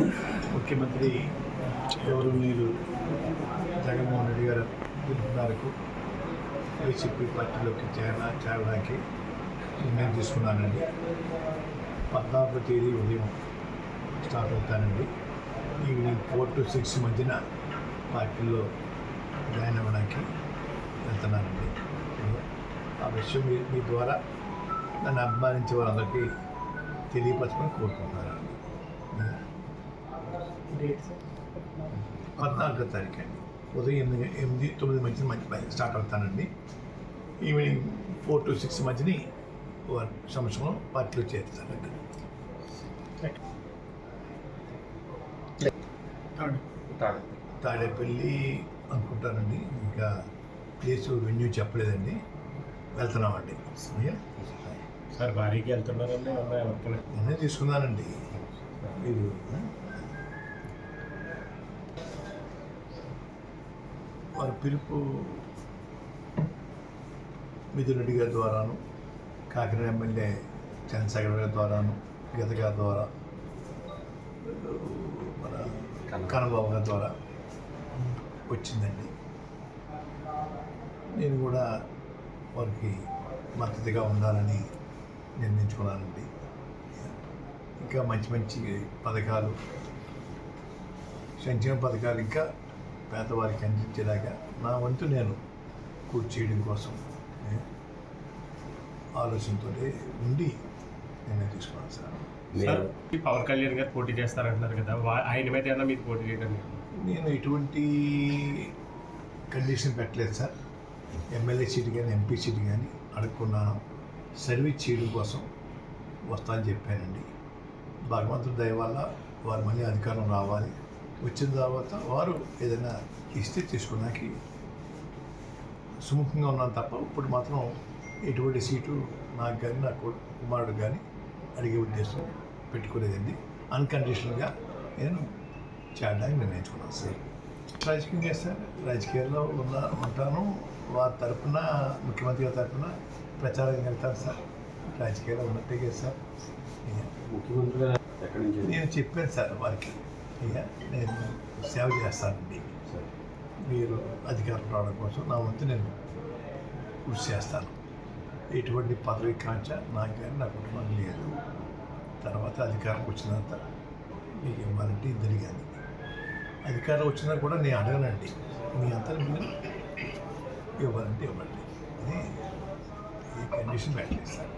ముఖ్యమంత్రి గౌరవనీయులు జగన్మోహన్ రెడ్డి గారు పిలుపు మేరకు వైసీపీ పార్టీలోకి చేర చేరడానికి నిర్ణయం తీసుకున్నానండి. పద్నాలుగో తేదీ ఉదయం స్టార్ట్ అవుతానండి. ఈవినింగ్ ఫోర్ టు సిక్స్ మధ్యన పార్టీలో జాయిన్ అవ్వడానికి వెళ్తున్నానండి. ఆ విషయం మీ మీ ద్వారా నన్ను అభిమానించే వారందరికీ తెలియపరచమని కోరుకుంటున్నారండి పద్నాలుగో తారీఖు అండి. ఉదయం ఎనిమిది ఎనిమిది తొమ్మిది మధ్యన మధ్య స్టార్ట్ అవుతానండి. ఈవినింగ్ ఫోర్ టు సిక్స్ మధ్యని సంవత్సరం పార్టీలో చేరుతానండి తాడేపల్లి అనుకుంటానండి. ఇంకా ప్లేస్ వెన్యూ చెప్పలేదండి. వెళ్తున్నామండి. సార్ భారీకి వెళ్తున్నారండి. తీసుకున్నానండి. మీరు వారి పిలుపు మిథున్ రెడ్డి గారి ద్వారాను కాకినాడ ఎమ్మెల్యే చంద్రశేఖర్ గారి ద్వారాను గీత గారి ద్వారా మన కన్నబాబు గారి ద్వారా వచ్చిందండి. నేను కూడా వారికి మద్దతుగా ఉండాలని నిర్ణయించుకున్నానండి. ఇంకా మంచి మంచి పథకాలు సంక్షేమ పథకాలు ఇంకా పేదవారికి అందించేలాగా నా వంతు నేను కృషి చేయడం కోసం ఆలోచనతో ఉండి నిర్ణయం తీసుకున్నాను సార్. పవన్ కళ్యాణ్ గారు పోటీ చేస్తారంటున్నారు కదా ఆయన మీద ఏమన్నా మీరు పోటీ చేయడం నేను ఎటువంటి కండిషన్ పెట్టలేదు సార్. ఎమ్మెల్యే సీట్ కానీ ఎంపీ సీట్ కానీ అడగకున్నాను సర్వీస్ చేయడం కోసం వస్తానని చెప్పానండి. భగవంతుడి దయ వల్ల వారు మళ్ళీ అధికారం రావాలి. వచ్చిన తర్వాత వారు ఏదైనా ఇస్తే తీసుకున్నాకి సుముఖంగా ఉన్నాను తప్ప ఇప్పుడు మాత్రం ఎటువంటి సీటు నాకు కానీ నా కొ- కుమారుడు కానీ అడిగే ఉద్దేశం పెట్టుకోలేదండి. అన్కండిషనల్గా నేను చేయడానికి నిర్ణయించుకున్నాను సార్. రాజకీయం చేస్తాను రాజకీయాల్లో ఉన్న ఉంటాను. వారి తరఫున ముఖ్యమంత్రి గారి తరఫున ప్రచారం వెళ్తాను సార్. రాజకీయాల్లో ఉన్నట్టే కదా సార్. నుంచి? నేను చెప్పాను సార్ వారికి. ఇక నేను సేవ చేస్తానండి మీరు అధికారం రావడం కోసం నా వంతు నేను కృషి చేస్తాను. ఎటువంటి పదవి కాంక్ష నాకు కానీ నా కుటుంబం లేదు. తర్వాత అధికారంకి వచ్చినంత మీకు ఇవ్వాలంటే ఇద్దరు కానీ అధికారం వచ్చినా కూడా నేను అడగనండి. మీ అంతా మీరు ఇవ్వాలంటే ఇవ్వండి. అని ఈ కండిషన్ పెట్టలేదు సార్.